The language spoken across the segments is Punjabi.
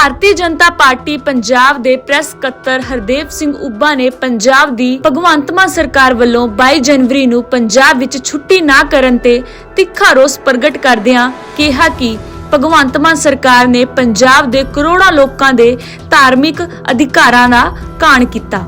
ਭਾਰਤੀ ਜਨਤਾ ਪਾਰਟੀ ਪੰਜਾਬ ਦੇ ਪ੍ਰੈਸ ਸਕੱਤਰ ਹਰਦੇਵ ਸਿੰਘ ਉੱਬਾ ਨੇ ਪੰਜਾਬ ਦੀ ਭਗਵੰਤ ਮਾਨ ਸਰਕਾਰ ਵੱਲੋਂ 22 ਜਨਵਰੀ ਨੂੰ ਪੰਜਾਬ ਵਿੱਚ ਛੁੱਟੀ ਨਾ ਕਰਨ ਤੇ ਤਿੱਖਾ ਰੋਸ ਪ੍ਰਗਟ ਕਰਦਿਆਂ ਕਿਹਾ ਕਿ ਭਗਵੰਤ ਮਾਨ ਸਰਕਾਰ ਨੇ ਪੰਜਾਬ ਦੇ ਕਰੋੜਾਂ ਲੋਕਾਂ ਦੇ ਧਾਰਮਿਕ ਅਧਿਕਾਰਾਂ ਦਾ ਘਾਣ ਕੀਤਾ।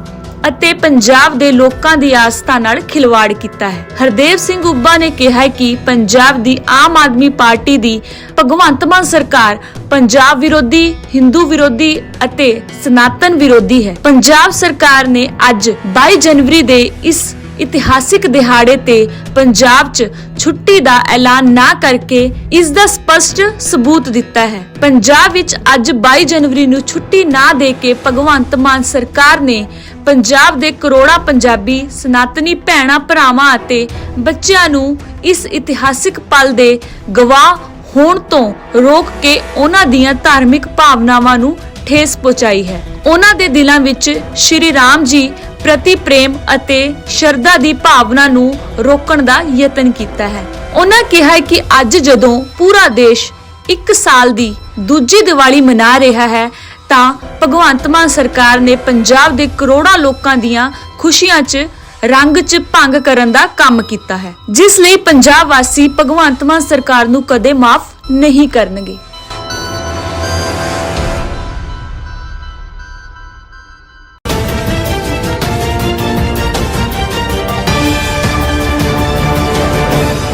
ਅਤੇ ਪੰਜਾਬ ਦੇ ਲੋਕਾਂ ਦੀ ਆਸਥਾ ਨਾਲ ਖਿਲਵਾੜ ਕੀਤਾ ਹੈ। ਹਰਦੇਵ ਸਿੰਘ ਉੱਬਾ ਨੇ ਕਿਹਾ ਕਿ ਪੰਜਾਬ ਦੀ ਆਮ ਆਦਮੀ ਪਾਰਟੀ ਦੀ ਭਗਵੰਤ ਮਾਨ ਸਰਕਾਰ ਪੰਜਾਬ ਵਿਰੋਧੀ, ਹਿੰਦੂ ਵਿਰੋਧੀ ਅਤੇ ਸਨਾਤਨ ਵਿਰੋਧੀ ਹੈ। ਪੰਜਾਬ ਸਰਕਾਰ ਨੇ ਅੱਜ 22 ਜਨਵਰੀ ਦੇ ਇਸ ਇਤਿਹਾਸਿਕ ਦਿਹਾੜੇ ਤੇ ਪੰਜਾਬ 'ਚ ਛੁੱਟੀ ਦਾ ਐਲਾਨ ਨਾ ਕਰਕੇ ਇਸ ਦਾ ਸਪਸ਼ਟ ਸਬੂਤ ਦਿੱਤਾ ਹੈ। ਪੰਜਾਬ ਵਿੱਚ ਅੱਜ 22 ਜਨਵਰੀ ਨੂੰ ਛੁੱਟੀ ਨਾ ਦੇ ਕੇ ਭਗਵੰਤ ਮਾਨ ਸਰਕਾਰ ਨੇ ਪੰਜਾਬ ਦੇ ਕਰੋੜਾਂ ਪੰਜਾਬੀ, ਸਨਾਤਨੀ ਭੈਣਾਂ, ਭਰਾਵਾਂ ਅਤੇ ਬੱਚਿਆਂ ਨੂੰ ਇਸ ਇਤਿਹਾਸਿਕ ਪਲ ਦੇ ਗਵਾਹ ਹੋਣ ਤੋਂ ਰੋਕ ਕੇ ਉਹਨਾਂ ਦੀਆਂ ਧਾਰਮਿਕ ਭਾਵਨਾਵਾਂ ਨੂੰ ਠੇਸ ਪਹੁੰਚਾਈ ਹੈ। ਉਹਨਾਂ ਦੇ ਦਿਲਾਂ ਵਿੱਚ ਸ਼੍ਰੀ ਰਾਮ ਜੀ ਪ੍ਰਤੀ ਪ੍ਰੇਮ ਅਤੇ ਸ਼ਰਧਾ ਦੀ ਭਾਵਨਾ ਨੂੰ ਰੋਕਣ ਦਾ ਯਤਨ ਕੀਤਾ ਹੈ। ਉਹਨਾਂ ਕਿਹਾ ਕਿ ਅੱਜ ਜਦੋਂ ਪੂਰਾ ਦੇਸ਼ ਇੱਕ ਸਾਲ ਦੀ ਦੂਜੀ ਦੀਵਾਲੀ ਮਨਾ ਰਿਹਾ ਹੈ ਤਾਂ ਭਗਵੰਤ ਮਾਨ ਸਰਕਾਰ ਨੇ ਪੰਜਾਬ ਦੇ ਕਰੋੜਾਂ ਲੋਕਾਂ ਦੀਆਂ ਖੁਸ਼ੀਆਂ 'ਚ ਰੰਗ 'ਚ ਭੰਗ ਕਰਨ ਦਾ ਕੰਮ ਕੀਤਾ ਹੈ, ਜਿਸ ਲਈ ਪੰਜਾਬ ਵਾਸੀ ਭਗਵੰਤ ਮਾਨ ਸਰਕਾਰ ਨੂੰ ਕਦੇ ਮਾਫ ਨਹੀਂ ਕਰਨਗੇ।